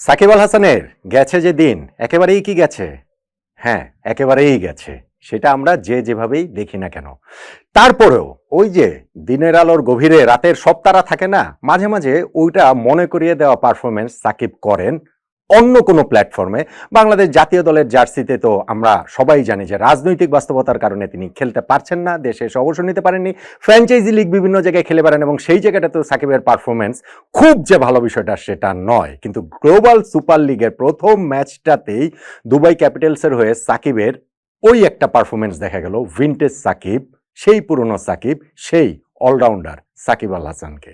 সাকিব আল হাসানের গেছে যে দিন, একেবারেই কি গেছে? হ্যাঁ একেবারেই গেছে। সেটা আমরা যে যেভাবেই দেখি না কেন। তারপরেও ওই যে দিনের আলোর গভীরে রাতের সব তারা থাকে না, মাঝে মাঝে ওইটা মনে করিয়ে দেওয়া পারফরমেন্স সাকিব করেন অন্য কোনো প্ল্যাটফর্মে। বাংলাদেশ জাতীয় দলের জার্সিতে তো আমরা সবাই জানি যে রাজনৈতিক বাস্তবতার কারণে তিনি খেলতে পারছেন না, দেশে এসে অবসর নিতে পারেননি। ফ্র্যাঞ্চাইজি লিগ বিভিন্ন জায়গায় খেলে পারেন এবং সেই জায়গাটাতেও সাকিবের পারফরমেন্স খুব যে ভালো বিষয়টা সেটা নয়। কিন্তু গ্লোবাল সুপার লিগের প্রথম ম্যাচটাতেই দুবাই ক্যাপিটালসের হয়ে সাকিবের ওই একটা পারফরমেন্স দেখা গেল। ভিনটেজ সাকিব, সেই পুরনো সাকিব, সেই অলরাউন্ডার সাকিব আল হাসানকে।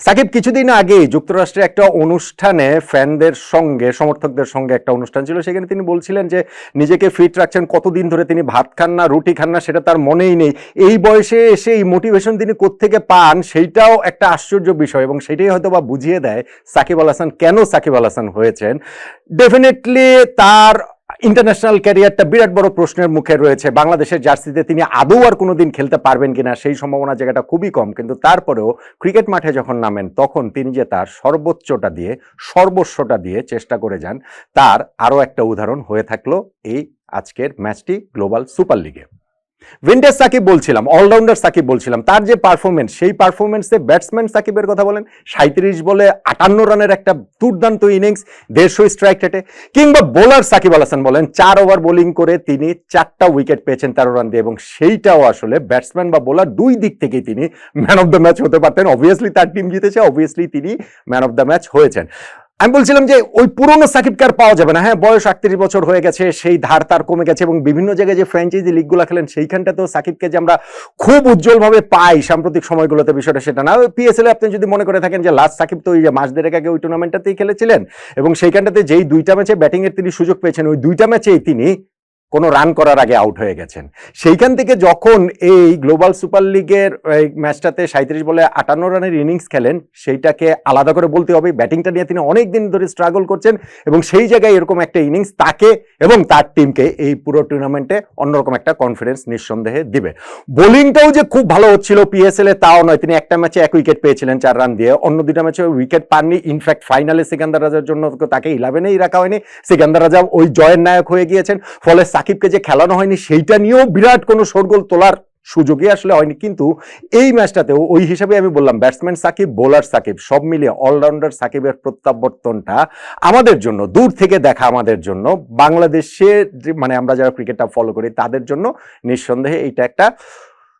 সাকিব, কিছুদিন আগেই যুক্তরাষ্ট্রে একটা অনুষ্ঠানে ফ্যানদের সঙ্গে, সমর্থকদের সঙ্গে একটা অনুষ্ঠান ছিল। সেখানে তিনি বলছিলেন যে, নিজেকে ফিট রাখছেন, কতদিন ধরে তিনি ভাত খান না, রুটি খান না, সেটা তার মনেই নেই। এই বয়সে এসে এই মোটিভেশন তিনি কোত্থেকে পান, সেইটাও একটা আশ্চর্য বিষয় এবং সেটাই হয়তো বা বুঝিয়ে দেয় সাকিব আল হাসান কেন সাকিব আল হাসান হয়েছেন। ডেফিনেটলি তার ইন্টারন্যাশনাল ক্যারিয়ারটা বিরাট বড় প্রশ্নের মুখে রয়েছে। বাংলাদেশের জার্সিতে তিনি আদৌ আর কোনোদিন খেলতে পারবেন কিনা সেই সম্ভাবনা জায়গাটা খুবই কম। কিন্তু তারপরেও ক্রিকেট মাঠে যখন নামেন, তখন তিনি যে তার সর্বোচ্চটা দিয়ে, সর্বস্বটা দিয়ে চেষ্টা করে যান, তার আরও একটা উদাহরণ হয়ে থাকল এই আজকের ম্যাচটি গ্লোবাল সুপার লিগে। উইন্ডেজ সাকিব বলছিলাম অলরাউন্ডার সাকিব বলছিলাম, তার যে পারফরমেন্স সেই পারফরমেন্সে ব্যাটসম্যান সাকিবের কথা বলেন সাঁত্রিশ বলে আটান্ন রানের একটা দুর্দান্ত ইনিংস দেড়শো স্ট্রাইক রেটে কিংবা বোলার সাকিব আল হাসান বলেন, চার ওভার বোলিং করে তিনি চারটা উইকেট পেয়েছেন তেরো রান দিয়ে, এবং সেইটাও আসলে ব্যাটসম্যান বা বোলার দুই দিক থেকেই তিনি ম্যান অফ দ্য ম্যাচ হতে পারতেন। অবভিয়াসলি তার টিম জিতেছে অবভিয়াসলি তিনি ম্যান অফ দ্য ম্যাচ হয়েছেন। আমি বলছিলাম যে ওই পুরনো সাকিব কার পাওয়া যাবে না। হ্যাঁ বয়স আটত্রিশ বছর হয়ে গেছে, সেই ধার তার কমে গেছে এবং বিভিন্ন জায়গায় যে ফ্র্যাঞ্চাইজি লিগগুলো খেলেন, সেইখানটাতেও সাকিবকে যে আমরা খুব উজ্জ্বলভাবে পাই সাম্প্রতিক সময়গুলোতে বিষয়টা সেটা না। পিএসএল আপনি যদি মনে করে থাকেন যে লাস্ট সাকিব তো ওই যে মাস দেড়েক আগে ওই টুর্নামেন্টটাতেই খেলেছিলেন এবং সেইখানটাতে যেই দুইটা ম্যাচে ব্যাটিংয়ের তিনি সুযোগ পেয়েছেন, ওই দুইটা ম্যাচেই তিনি কোনো রান করার আগে আউট হয়ে গেছেন। সেইখান থেকে যখন এই গ্লোবাল সুপার লিগের ম্যাচটাতে সাঁত্রিশ বলে আটান্ন রানের ইনিংস খেলেন, সেইটাকে আলাদা করে বলতে হবে ব্যাটিংটা নিয়ে তিনি অনেক দিন ধরে স্ট্রাগল করছেন এবং সেই জায়গায় এরকম একটা ইনিংস তাকে এবং তার টিমকে এই পুরো টুর্নামেন্টে অন্যরকম একটা কনফিডেন্স নিঃসন্দেহে দিবে। বোলিংটাও যে খুব ভালো হচ্ছিল পিএসএল এ তাও নয়। তিনি একটা ম্যাচে এক উইকেট পেয়েছিলেন চার রান দিয়ে। অন্য দুটা ম্যাচে উইকেট পাননি। ইনফ্যাক্ট ফাইনালে সিকান্দার রাজার জন্য তাকে ইলেভেনেই রাখা হয়নি। সিকান্দার রাজা ওই জয়ের নায়ক হয়ে গিয়েছেন। ফলে সাকিবকে যে খেলানো হয়নি, সেইটা নিয়েও বিরাট কোনো শোরগোল তোলার সুযোগই আসলে হয়নি। কিন্তু এই ম্যাচটাতেও ওই হিসাবে আমি বললাম, ব্যাটসম্যান সাকিব, বোলার সাকিব, সব মিলিয়ে অলরাউন্ডার সাকিবের প্রত্যাবর্তনটা আমাদের জন্য, দূর থেকে দেখা আমাদের জন্য, বাংলাদেশে মানে আমরা যারা ক্রিকেটটা ফলো করি, তাদের জন্য নিঃসন্দেহে এইটা একটা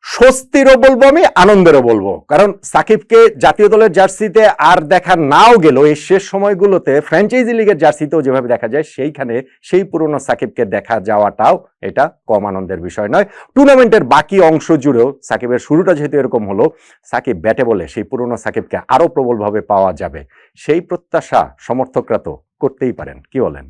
স্বস্তিরও বলব আমি, আনন্দেরও বলব। কারণ সাকিবকে জাতীয় দলের জার্সিতে আর দেখা নাও গেল, এই শেষ সময়গুলোতে ফ্র্যাঞ্চাইজি লিগের জার্সিতেও যেভাবে দেখা যায়, সেইখানে সেই পুরনো সাকিবকে দেখা যাওয়াটাও এটা কম আনন্দের বিষয় নয়। টুর্নামেন্টের বাকি অংশ জুড়েও সাকিবের শুরুটা যেহেতু এরকম হলো, সাকিব ব্যাটে বলে সেই পুরনো সাকিবকে আরও প্রবলভাবে পাওয়া যাবে। সেই প্রত্যাশা সমর্থকরা তো করতেই পারেন, কি বলেন?